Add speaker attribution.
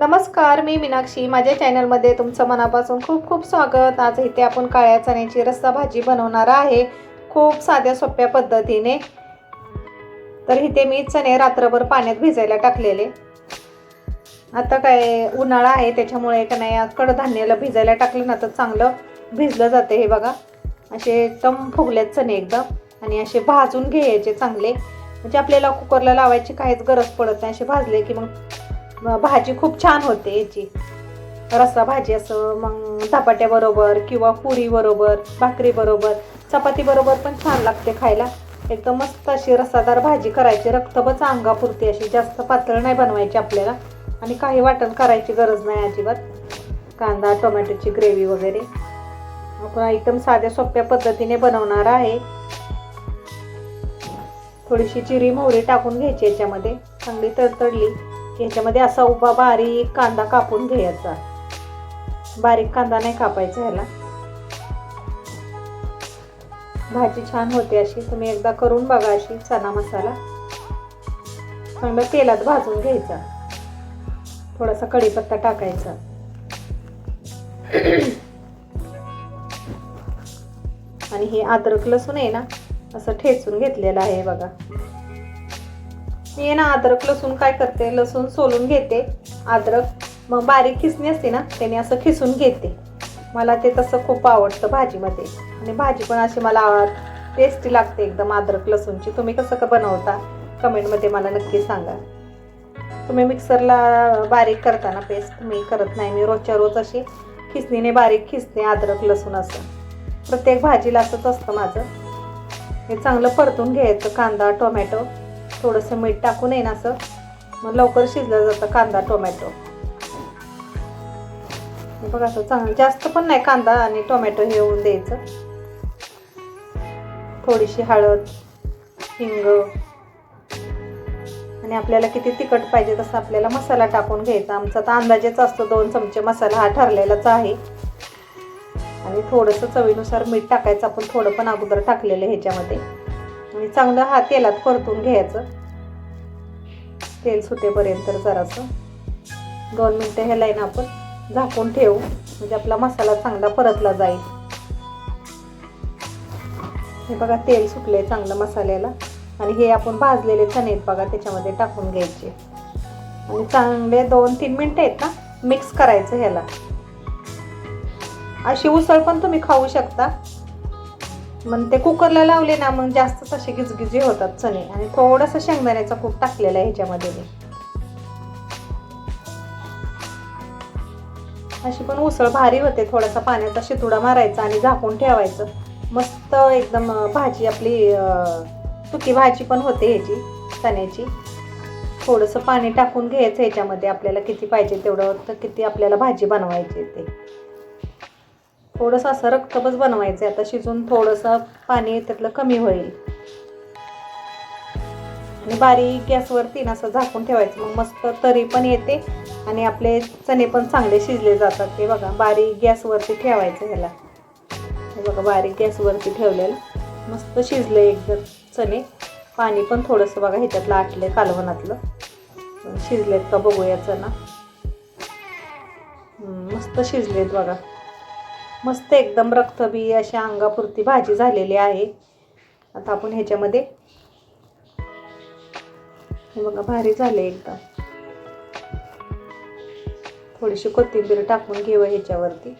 Speaker 1: नमस्कार मी मीनाक्षी. माझ्या चॅनलमध्ये तुमचं मनापासून खूप खूप स्वागत. आज इथे आपण काळ्या चण्याची रस्सा भाजी बनवणार आहे. खूप साध्या सोप्या पद्धतीने. तर इथे मी चणे रात्रभर पाण्यात भिजायला टाकलेले. आता काय उन्हाळा आहे त्याच्यामुळे का नाही कडधान्याला भिजायला टाकलं ना तर चांगलं भिजलं जातं हे बघा. असे एकदम फुगलेत चणे एकदम. आणि असे भाजून घ्यायचे चांगले. म्हणजे आपल्याला कुकरला लावायची काहीच गरज पडत नाही. असे भाजले की मग भाजी खूप छान होते याची. रस्सा भाजी असं मग धपाट्याबरोबर किंवा पुरीबरोबर भाकरीबरोबर चपातीबरोबर पण छान लागते खायला. एकदम मस्त अशी रसादार भाजी करायची रक्तबच अंगापुरती अशी जास्त पातळ नाही बनवायची आपल्याला. आणि काही वाटण करायची गरज नाही अजिबात. कांदा टोमॅटोची ग्रेव्ही वगैरे. आपण एकदम साध्या सोप्या पद्धतीने बनवणार आहे. थोडीशी चिरी मोहरी टाकून घ्यायची याच्यामध्ये. चांगली तडतडली. ह्याच्यामध्ये असा उभा बारीक कांदा कापून घ्यायचा. बारीक कांदा नाही कापायचा ह्याला. भाजी छान होते अशी. तुम्ही एकदा करून बघा अशी चना मसाला. चांगलं तेलात भाजून घ्यायचा. थोडासा कढीपत्ता टाकायचा. आणि हे अद्रक लसूण आहे ना असं ठेचून घेतलेलं आहे बघा. मी ना अद्रक लसूण काय करते? लसूण सोलून घेते अद्रक. मग बारीक खिसणी असते ना त्याने असं खिसून घेते. मला ते तसं खूप आवडतं भाजीमध्ये. आणि भाजी पण अशी मला आवड टेस्टी लागते एकदम अद्रक लसूणची. तुम्ही कसं का बनवता? कमेंटमध्ये मला नक्की सांगा. तुम्ही मिक्सरला बारीक करताना पेस्ट मी करत नाही. मी रोजच्या रोज अशी खिसणीने बारीक खिसणे अद्रक लसूण असं. प्रत्येक भाजीला असंच असतं माझं. हे चांगलं परतून घ्यायचं कांदा टोमॅटो. थोडंसं मीठ टाकून येईन असं मग लवकर शिजलं जातं कांदा टोमॅटो. बघा असं चांगलं जास्त पण नाही कांदा आणि टोमॅटो हे होऊन द्यायचं. थोडीशी हळद हिंग आणि आपल्याला किती तिखट पाहिजे तसं आपल्याला मसाला टाकून घ्यायचा. आमचा तर अंदाजेच असतो दोन चमचे मसाला हा ठरलेलाच आहे. आणि थोडंसं चवीनुसार मीठ टाकायचं आपण थोडं पण अगोदर टाकलेलं आहे ह्याच्यामध्ये. आणि चांगलं हा तेलात परतून घ्यायचं. तेल सुटेपर्यंत जरासं. दोन मिनटं ह्याला ना आपण झाकून ठेवू. म्हणजे आपला मसाला चांगला परतला जाईल. हे बघा तेल सुटलंय चांगलं मसाल्याला. आणि हे आपण भाजलेले चणे आहेत बघा त्याच्यामध्ये टाकून घ्यायचे. आणि चांगले दोन तीन मिनटं आहेत ना मिक्स करायचं ह्याला. अशी उसळ पण तुम्ही खाऊ शकता. मग ते कुकरला लावले ना मग जास्त असे गिजगिजे होतात चणे. आणि थोडंसं शेंगदाण्याचा कूट टाकलेला आहे ह्याच्यामध्ये मी. अशी पण उसळ भारी होते. थोडासा पाण्याचा शितुडा मारायचा आणि झाकून ठेवायचं. मस्त एकदम भाजी आपली सुकी भाजी पण होते ह्याची चण्याची. थोडंसं पाणी टाकून घ्यायचं ह्याच्यामध्ये. आपल्याला किती पाहिजे तेवढं तर किती आपल्याला भाजी बनवायची ते. थोडंसं असं रक्तबच बनवायचं आहे. आता शिजून थोडंसं पाणी त्यातलं कमी होईल. आणि बारीक गॅसवरती ना असं झाकून ठेवायचं. मग मस्त तरी पण येते आणि आपले चणे पण चांगले शिजले जातात. ते बघा बारीक गॅसवरती ठेवायचं ह्याला. हे बघा बारीक गॅसवरती ठेवलेलं. मस्त शिजलं एकदम चणे. पाणी पण थोडंसं बघा ह्याच्यातलं आटलं कालवणातलं. शिजलेत का बघूया चणा. मस्त शिजलेत बघा. मस्त एकदम रक्तबी अशा अंगापुरती भाजी झालेली आहे. आता आपण ह्याच्यामध्ये हे बघा भारी झाले एकदम. थोडीशी कोथिंबीर टाकून घेऊ ह्याच्यावरती.